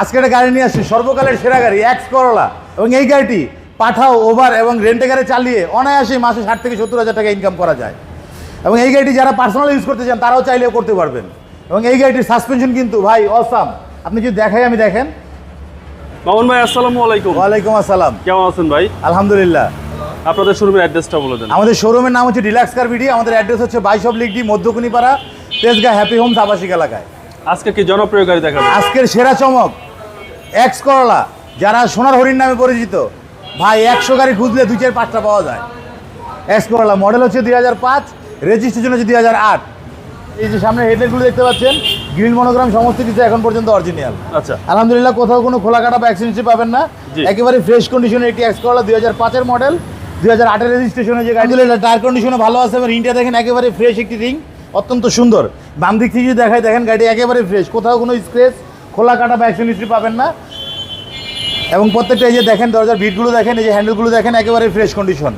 আজকে একটা গাড়ি নিয়ে আসছি সর্বকালের সেরা গাড়ি এক্স করলা এবং এই গাড়িটি পাঠাও ওভার এবং রেন্টে গাড়ি চালিয়ে অনায়াসে মাসে ষাট থেকে সত্তর হাজার টাকা ইনকাম করা যায়। এবং এই গাড়িটি যারা পার্সোনাল ইউজ করতে চান তারাও চাইলেও করতে পারবেন। এবং এই গাড়িটির সাসপেনশন কিন্তু ভাই অসাম আপনি যদি দেখাই আমি দেখেন। মামুন ভাই আসসালামু আলাইকুম। ওয়ালাইকুম আসসালাম। কেমন আছেন ভাই? আলহামদুলিল্লাহ। আপনাদের শোরুমের অ্যাড্রেসটা বলে দেন। আমাদের শোরুমের নাম হচ্ছে ডিলাক্স কার বিডি আমাদের অ্যাড্রেস হচ্ছে বাইশ অব লিগডি মধ্যকুনিপাড়া তেজগাঁ হ্যাপি হোমস আবাসিক এলাকায়। আজকে কি জনপ্রিয় গাড়ি দেখাবেন? আজকের সেরা চমক এক্স করলা যারা সোনার হরিণ নামে পরিচিত ভাই একশো গাড়ি খুঁজলে দুই চার পাঁচটা পাওয়া যায়। এক্স করলা মডেল হচ্ছে দুই হাজার পাঁচ রেজিস্ট্রেশন হচ্ছে দুই হাজার আট। এই যে সামনে হেডলাইটগুলো দেখতে পাচ্ছেন গ্রিন মনোগ্রাম সমস্ত কিছু এখন পর্যন্ত অরিজিনাল আচ্ছা। আলহামদুলিল্লাহ কোথাও কোনো খোলা কাটা বা অ্যাক্সিডেন্ট পাবেন না। একেবারে ফ্রেশ কন্ডিশনে একটি এক্স করলা দুই হাজার পাঁচের মডেল দুই হাজার আটের রেজিস্ট্রেশনে যে গাড়ি টায়ার কন্ডিশনে ভালো আছে এবং রিংটা দেখেন একেবারে ফ্রেশ একটি রিং অত্যন্ত সুন্দর। বাম দিক থেকে যদি দেখায় দেখেন গাড়ি একেবারে ফ্রেশ কোথাও কোনো স্ক্রেচ খোলা কাটা বা অ্যাক্সিডেন্ট পাবেন না। এবং প্রত্যেকটা এই যে দেখেন দরজার বিটগুলো দেখেন এই যে হ্যান্ডেলগুলো দেখেন একেবারে ফ্রেশ কন্ডিশন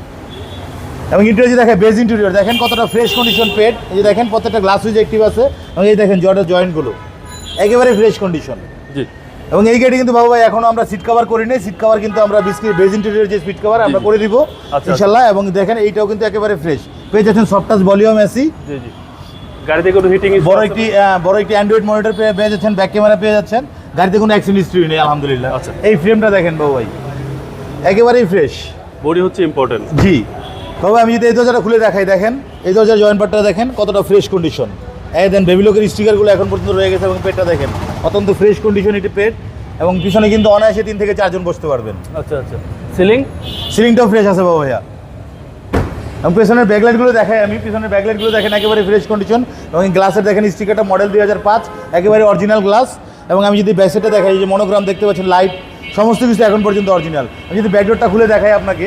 এবং ইন্টেরিয়র দেখেন বেজ ইন্টেরিয়র দেখেন কতটা ফ্রেশ কন্ডিশন পেট এই যে দেখেন প্রত্যেকটা গ্লাস সুইচ অ্যাক্টিভ আছে এবং এই দেখেন জটের জয়েন্টগুলো একেবারে ফ্রেশ কন্ডিশন জি। এবং এই গাড়ি কিন্তু বাবু ভাই এখনও আমরা সিট কভার করি নাই। সিট কভার কিন্তু আমরা বিস্কিট বেজ ইন্টেরিয়র যে সিট কভার আমরা করে দিব আচ্ছা। ইনশাল্লাহ। এবং দেখেন এইটাও কিন্তু একেবারে ফ্রেশ পেয়ে যাচ্ছেন সফটাস ভলিউম এসি জি জি। গাড়িতে কোনো হিটিং বড় একটি বড় একটি অ্যান্ড্রয়েড মনিটর পেয়ে যাচ্ছেন ব্যাক ক্যামেরা পেয়ে যাচ্ছেন। গাড়িতে কোনো অ্যাক্সিডেন্ট হিস্ট্রি নেই আলহামদুলিল্লাহ। আচ্ছা। এই ফ্রেমটা দেখেন বাবু ভাই। একেবারেই ফ্রেশ বডি হচ্ছে ইম্পর্টেন্ট জি। বাবু আমি যদি এই দরজাটা খুলে দেখাই দেখেন এই দরজার জয়েন্ট পার্টটা দেখেন কতটা ফ্রেশ কন্ডিশন এই দেন বেবিলোকের স্টিকারগুলো এখন পর্যন্ত রয়ে গেছে এবং পেটটা দেখেন অত্যন্ত ফ্রেশ কন্ডিশন এটি পেট এবং পিছনে কিন্তু অনায়াসে তিন থেকে চারজন বসতে পারবেন। আচ্ছা আচ্ছা। সিলিং সিলিংটাও ফ্রেশ আছে বাবু ভাইয়া। এবং পেছনের ব্যাকলাইটগুলো দেখাই আমি। পিছনের ব্যাকলাইটগুলো দেখেন একেবারে ফ্রেশ কন্ডিশন এবং গ্লাসের দেখেন স্টিকারটা মডেল দুই হাজার পাঁচ একেবারে অরিজিনাল গ্লাস এবং আমি যদি ব্যাকসাইডটা দেখাই এই যে মনোগ্রাম দেখতে পাচ্ছেন লাইট সমস্ত কিছু এখন পর্যন্ত অরিজিনাল আমি যদি ব্যাকডোরটা খুলে দেখাই আপনাকে।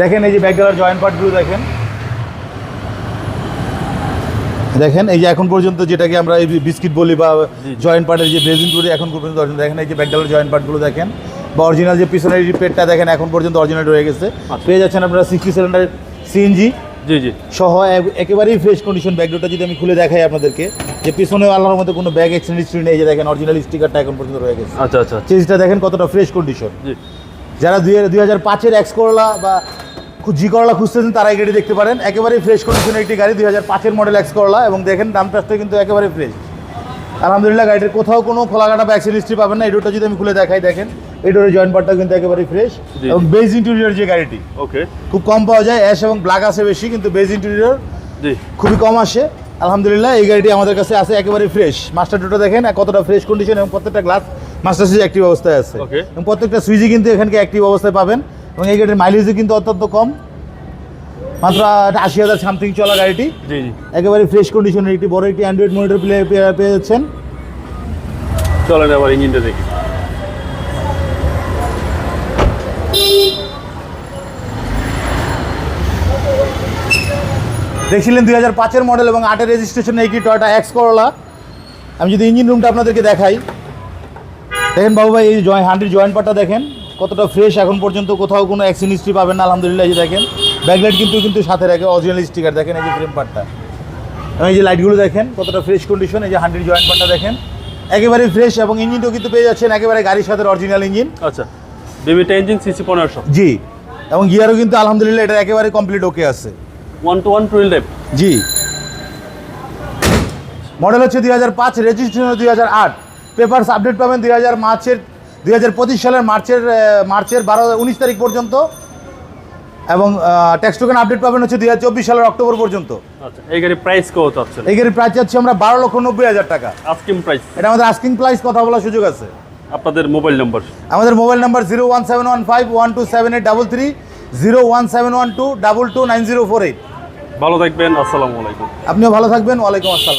দেখেন এই যে ব্যাকডোরের জয়েন্ট পার্টগুলো দেখেন। দেখেন এই যে এখন পর্যন্ত যেটাকে আমরা এই বিস্কিট বলি বা জয়েন্ট পার্টের যে বেজিন বলি এখন পর্যন্ত। দেখেন এই যে ব্যাকডালের জয়েন্ট পার্টগুলো দেখেন। বা অরিজিনাল যে পিছনের পেটটা দেখেন এখন পর্যন্ত অরিজিনাল রয়ে গেছে। আচ্ছা। পেয়ে যাচ্ছেন আপনারা সিক্সটি সিলিন্ডার সিএনজি জি জি। সহ একেবারেই ফ্রেশ কন্ডিশন ব্যাকডোরটা যদি আমি খুলে দেখাই আপনাদেরকে যে পিছনে আল্লাহর মধ্যে কোনো ব্যাগ এক্সচেঞ্জ হিস্ট্রি নেই যে দেখেন অরিজিনাল স্টিকারটা এখন পর্যন্ত রয়ে গেছে। আচ্ছা আচ্ছা আচ্ছা। চেঞ্জটা দেখেন কতটা ফ্রেশ কন্ডিশন জি। যারা দুই দুই হাজার পাঁচের এক্স করলা বা জি করলা খুঁজতেছেন তারা এই গাড়ি দেখতে পারেন। একেবারে ফ্রেশ কন্ডিশনের একটি গাড়ি দুই হাজার পাঁচের মডেল এক্স করলা এবং দেখেন দাম প্রাসটা কিন্তু একেবারে ফ্রেশ আলহামদুলিল্লাহ গাড়িটির কোথাও কোনো খোলাঘাটা বা অ্যাক্সিডেন্ট হিস্ট্রি পাবেন না। এই ডোরটা যদি আমি খুলে দেখাই দেখেন। ডোরের জয়েন্ট পার্টটা কিন্তু একেবারে ফ্রেশ এবং বেজ ইন্টেরিয়র যে গাড়িটি ওকে খুব কম পাওয়া যায় অ্যাশ এবং ব্ল্যাক আসে বেশি কিন্তু বেজ ইন্টেরিয়র জি। খুবই কম আসে। আলহামদুলিল্লাহ এই গাড়িটি আমাদের কাছে আছে একেবারে ফ্রেশ মাস্টার ডোটা দেখেন কতটা ফ্রেশ কন্ডিশন এবং প্রত্যেকটা গ্লাস মাস্টার সুইচ অ্যাক্টিভ অবস্থায় আছে. এবং প্রত্যেকটা সুইচই কিন্তু এখানকে অ্যাক্টিভ অবস্থায় পাবেন। এবং এই গাড়ির মাইলেজও কিন্তু অত্যন্ত কম। মাত্র আশি হাজার সামথিং চলা গাড়িটি। একেবারে ফ্রেশ কন্ডিশনের একটি বড় একটি অ্যান্ড্রয়েড মনিটর প্লে পেয়ে যাচ্ছেন। চলেন আবার ইঞ্জিনটা দেখি। দেখছিলেন দুই হাজার পাঁচের মডেল এবং আটের রেজিস্ট্রেশন একটি টয়টা এক্স করলা আমি যদি ইঞ্জিন রুমটা আপনাদেরকে দেখাই। দেখেন বাবু ভাই এই জয় হান্ড্রেড জয়েন্ট পার্টটা দেখেন কতটা ফ্রেশ এখন পর্যন্ত কোথাও কোনো অ্যাক্সিডেন্ট হিস্ট্রি পাবেন না আলহামদুলিল্লাহ এই যে দেখেন। ব্যাকলাইট কিন্তু কিন্তু সাথে রাখে অরিজিনাল স্টিকার দেখেন এই যে ফ্রেম পার্টটা এবং এই যে লাইটগুলো দেখেন কতটা ফ্রেশ কন্ডিশন এই যে হান্ড্রেড জয়েন্ট পার্টটা দেখেন। একেবারে ফ্রেশ এবং ইঞ্জিনটাও কিন্তু পেয়ে যাচ্ছেন একেবারে গাড়ির সাথে অরিজিনাল ইঞ্জিন আচ্ছা বিবিটা ইঞ্জিন সিসি পনেরোশো। জি এবং গিয়ারও কিন্তু আলহামদুলিল্লাহ এটা একেবারে কমপ্লিট ওকে আছে। ওয়ান টু ওয়ান টুয়েল ডেপ জি। মডেল হচ্ছে দুই হাজার পাঁচ রেজিস্ট্রেশন দুই হাজার আট। পেপারস আপডেট পাবেন দুই হাজার মার্চের দুই হাজার পঁচিশ সালের মার্চের মার্চের বারো উনিশ তারিখ পর্যন্ত। এবং ট্যাক্স টোকেন আপডেট পাবেন হচ্ছে দুই হাজার চব্বিশ সালের অক্টোবর পর্যন্ত। আচ্ছা এই গাড়ির প্রাইস কত এই গাড়ির প্রাইস যাচ্ছে আমরা বারো লক্ষ নব্বই হাজার টাকা। আস্কিম প্রাইস এটা আমাদের আস্কিং প্রাইস কথা বলার সুযোগ আছে। আপনাদের মোবাইল নম্বর আমাদের mobile number zero one seven one five one two seven eight double three zero one seven one two double two nine zero four eight ভালো থাকবেন আসসালামু আলাইকুম। আপনিও ভালো থাকবেন ওয়ালাইকুম আসসালাম।